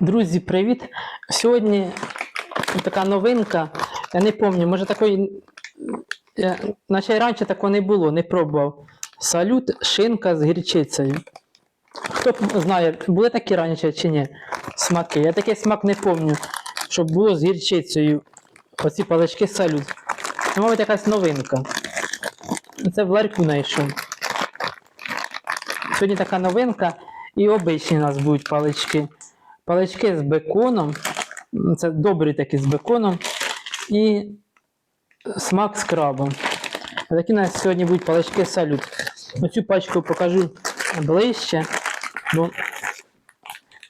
Друзі, привіт! Сьогодні така новинка. Я не пам'ятаю, може такої. Наче раніше такого не було, не пробував. Салют, шинка з гірчицею. Хто знає, були такі раніше чи ні? Смаки. Я такий смак не пам'ятаю, щоб було з гірчицею. Оці палички салют. Це, мабуть, якась новинка. Це в ларьку знайшов. Сьогодні така новинка, і обичні у нас будуть палички. Палички з беконом. Це добрі такі з беконом. І смак з крабом. А Такі у нас сьогодні будуть палички салют. Оцю пачку покажу ближче. Бо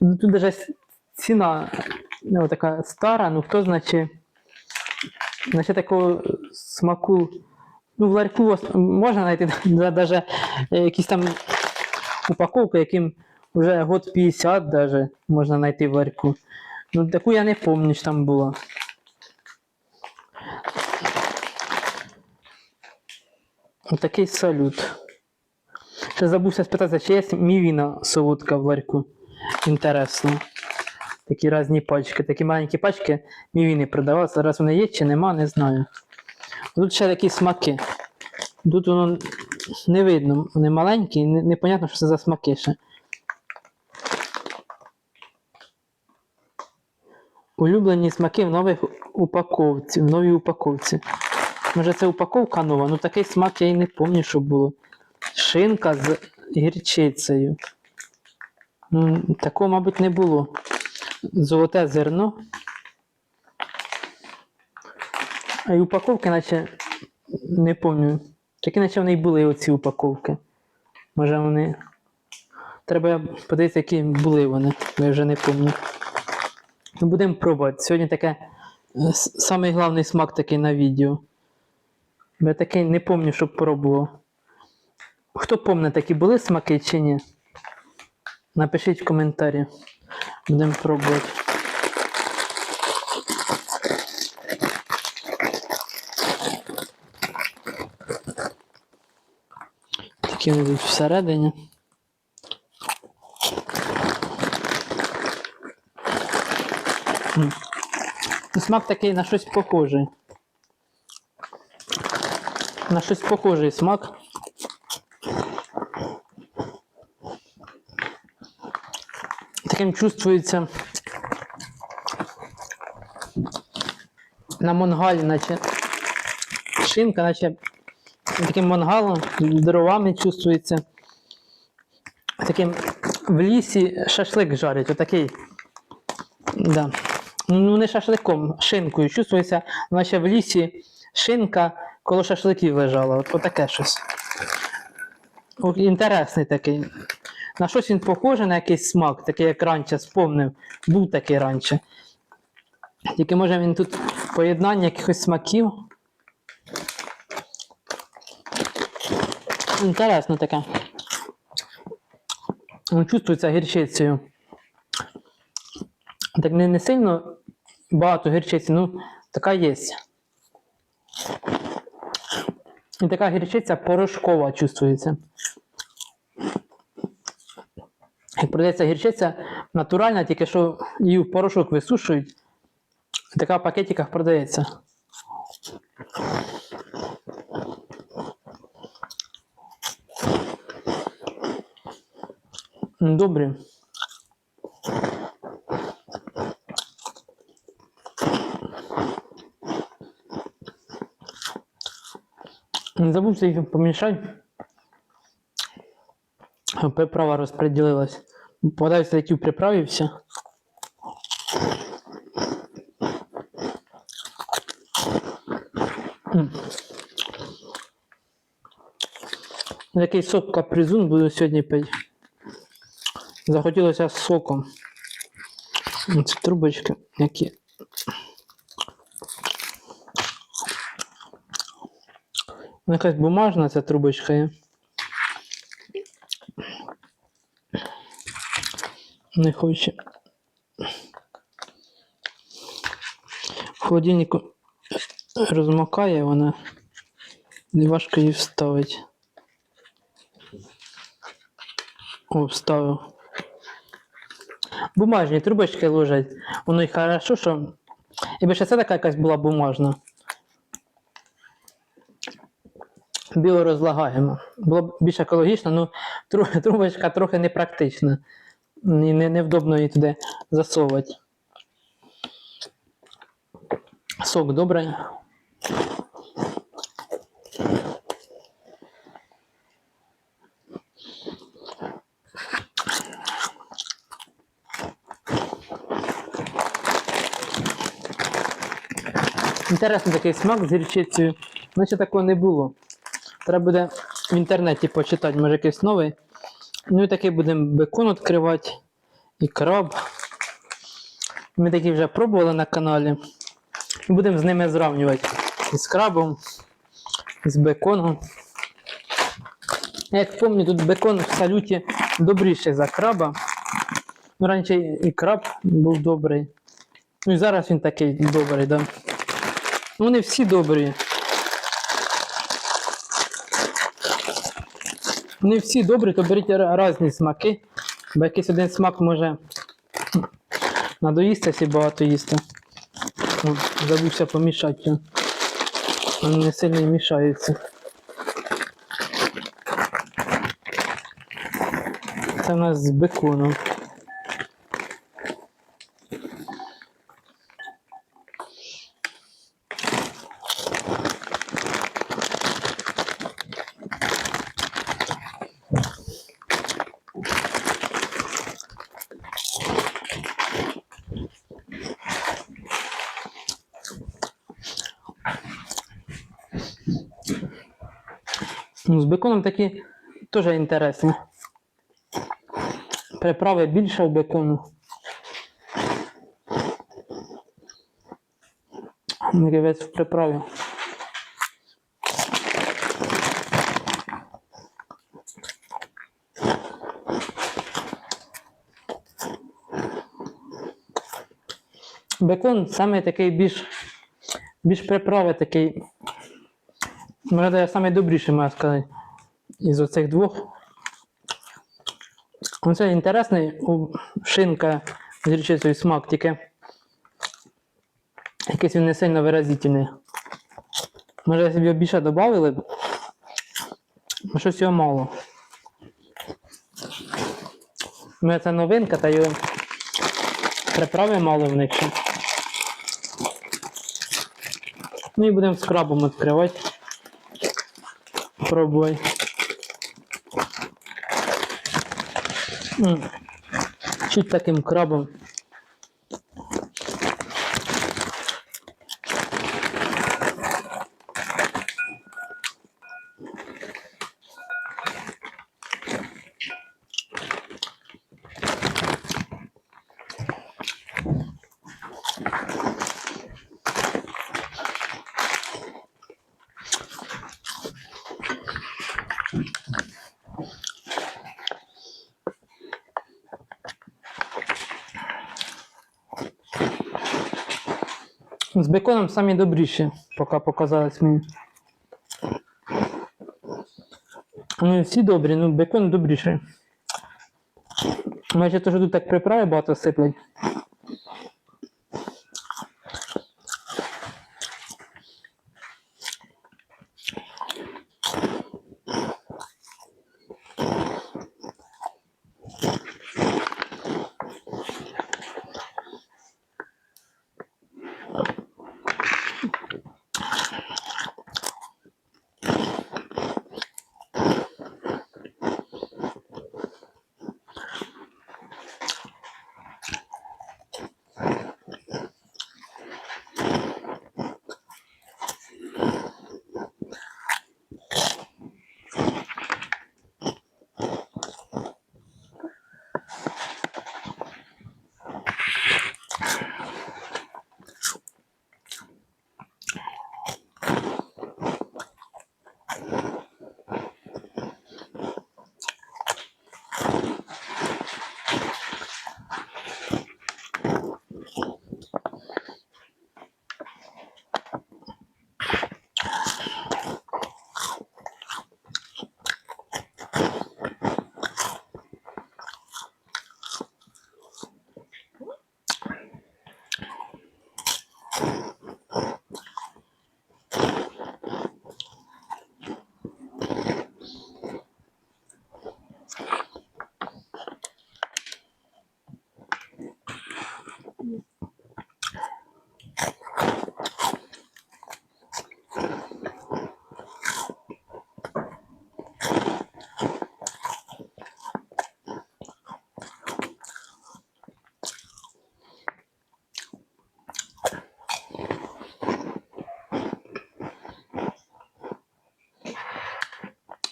тут даже ціна ну, така стара, ну хто значить, значить такого смаку. Ну, в ларьку можна знайти навіть якісь там упаковки, яким вже год 50 даже можна знайти в ларьку. Ну, таку я не пам'ятаю, що там було. Отакий салют. Ще забувся спитати, чи є мівіна солодка в ларьку. Інтересно. Такі різні пачки, такі маленькі пачки мівіни продавав. Зараз вони є чи нема, не знаю. Тут ще такі смаки. Тут воно не видно, вони маленькі, не- непонятно, що це за смаки ще. Улюблені смаки в нових упаковці, в новій упаковці. Може це упаковка нова, ну такий смак я і не пам'ятаю, що було. Шинка з гірчицею. Такого, мабуть, не було. Золоте зерно. А й упаковки, наче не пам'ятаю. Такі, наче вони й були оці упаковки. Може вони. Треба подивитися, які були вони, я вже не пам'ятаю. Ну, будемо пробувати. Сьогодні таке е, самий головний смак такий на відео. Я такий не пам'ятаю, щоб пробував. Хто пам'ятає, такі були смаки чи ні? Напишіть в коментарі. Будемо пробувати. Такі будуть всередині. М. Ну, Смак такий на щось похожий. На щось похожий смак. Таким чувствується на мангалі, наче шинка, наче таким мангалом, дровами чувствується. Таким в лісі шашлик жарять, отакий. Да. Ну, не шашликом, шинкою. Чувствується, наче в лісі шинка коло шашликів лежала. От, отаке щось. Інтересний такий. На щось він похожий на якийсь смак, такий як раніше спомнив. Був такий раніше. Тільки може він тут поєднання якихось смаків. Інтересно таке. Ну, Чувствується гірчицею. Так не, не сильно багато гірчиці, ну така є. І така гірчиця порошкова чувствується. Як продається гірчиця натуральна, тільки що її в порошок висушують. Така в пакетиках продається. Добре. Не забудьте їх помішати. Приправа розподілилась. Подаюся, які приправився. М. Такий сок капризун буду сьогодні пити. Захотілося соком. Це трубочки, які. Якась бумажна ця трубочка є. Не хоче. В холодильнику розмокає вона. І важко її вставити. О, вставив. бумажні трубочки ложать. Воно й хорошо, що. Якби ще це така якась була бумажна. Біорозлагаємо. Було б більш екологічно, ну трубочка трохи непрактична. І не, невдобно її туди засовувати. Сок добрий. Інтересний такий смак з гірчицею. Наче такого не було. Треба буде в інтернеті почитати, може якийсь новий. Ну і такий будемо бекон відкривати. І краб. Ми такі вже пробували на каналі. Будемо з ними зрівнювати. І з крабом, і з беконом. Як пам'ятаю, тут бекон в салюті добріший за краба. Ну, раніше і краб був добрий. Ну і зараз він такий добрий, да. Ну, вони всі добрі. Вони всі добрі, то беріть різні смаки. Бо якийсь один смак може надоїсти, якщо багато їсти. Забувся помішати. Вони не сильно і мішаються. Це в нас з беконом. Ну, з беконом такі теж інтересні. Приправи більше в бекону. Весь в приправі. Бекон саме такий більш, більш приправи такий. Може, навіть найдобріший, можна сказати, із оцих двох. Оце інтересний шинка з річицею смак, тільки якийсь він не сильно виразительний. Може, якщо б його більше додали б, щось його мало. Ну, це новинка, та його приправи мало в них ще. Ну і будемо з крабом відкривати. Пробуй. Чуть таким крабом. З беконом самі добріші, поки показалось мені. Ну, всі добрі, ну бекон добріший. Майже теж тут так приправи багато сиплять.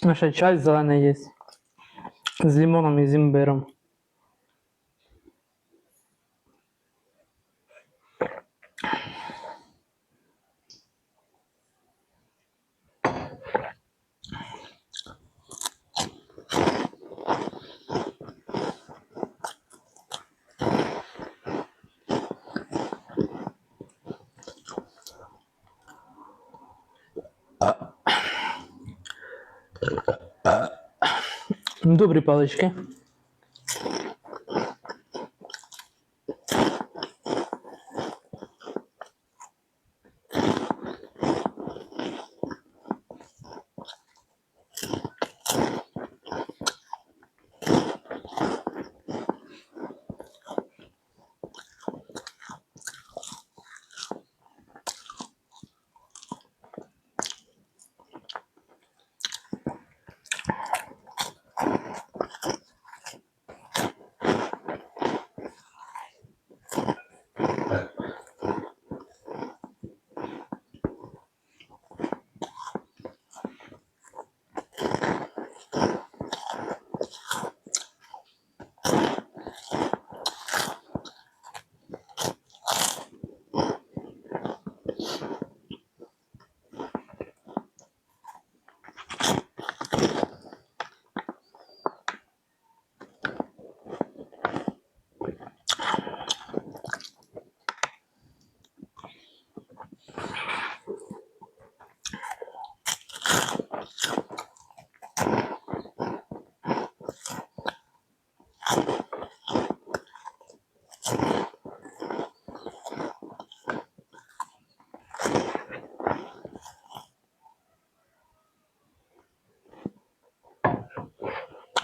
Ну, ще чай зелений є. З лимоном і з імбиром. Добрі палички.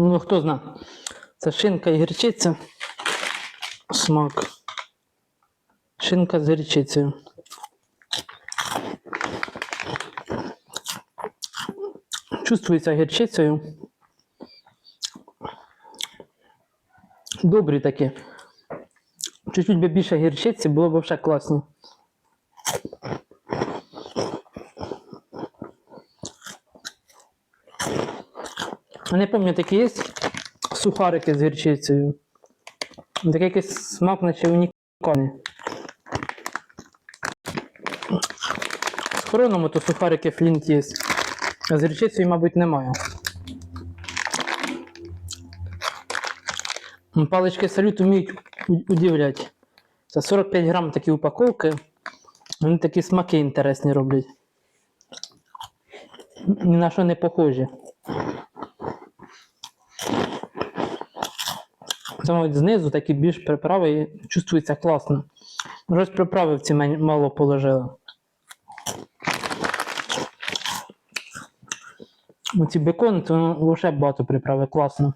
Ну, хто знає. Це шинка і гірчиця. Смак. Шинка з гірчицею. Чувствується гірчицею. Добрі такі. Чуть-чуть би більше гірчиці було б ще класно. Не пам'ятаю, такі є сухарики з гірчицею. Такий якийсь смак, наче унікальний. З хроном то сухарики флінт є. А з гірчицею, мабуть, немає. Палички салют вміють удивляти. Це 45 грам такі упаковки. Вони такі смаки інтересні роблять. Ні на що не похожі. Саме от знизу і більш приправи і чувствується класно. Може, приправи в ці мало положили. Оці бекони, то ну, лише багато приправи, класно.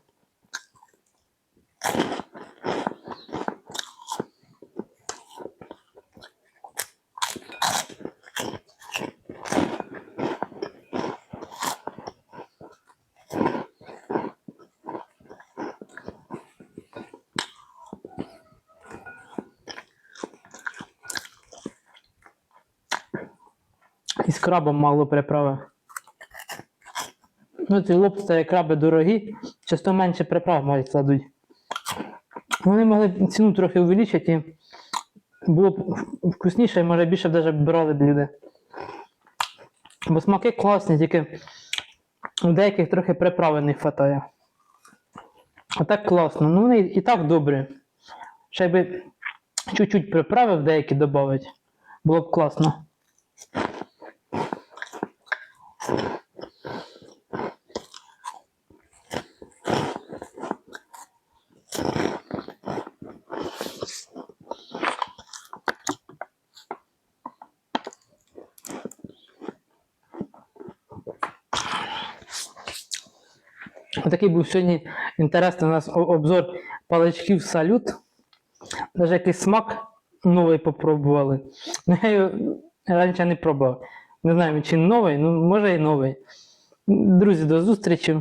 І з крабом мало приправи. Ну, ці лобстери краби дорогі, часто менше приправ мають кладуть. Вони могли ціну трохи увеличити, і було б вкусніше і може більше б навіть брали б люди. Бо смаки класні, тільки у деяких трохи приправи не вистачає. А так класно. Ну вони і так добрі. Ще би чуть-чуть приправи в деякі додати, було б класно. Отакий був сьогодні інтересний у нас обзор паличків салют. Навіть якийсь смак новий попробували. Ну, я його раніше не пробував. Не знаю, чи новий, ну може і новий. Друзі, до зустрічі.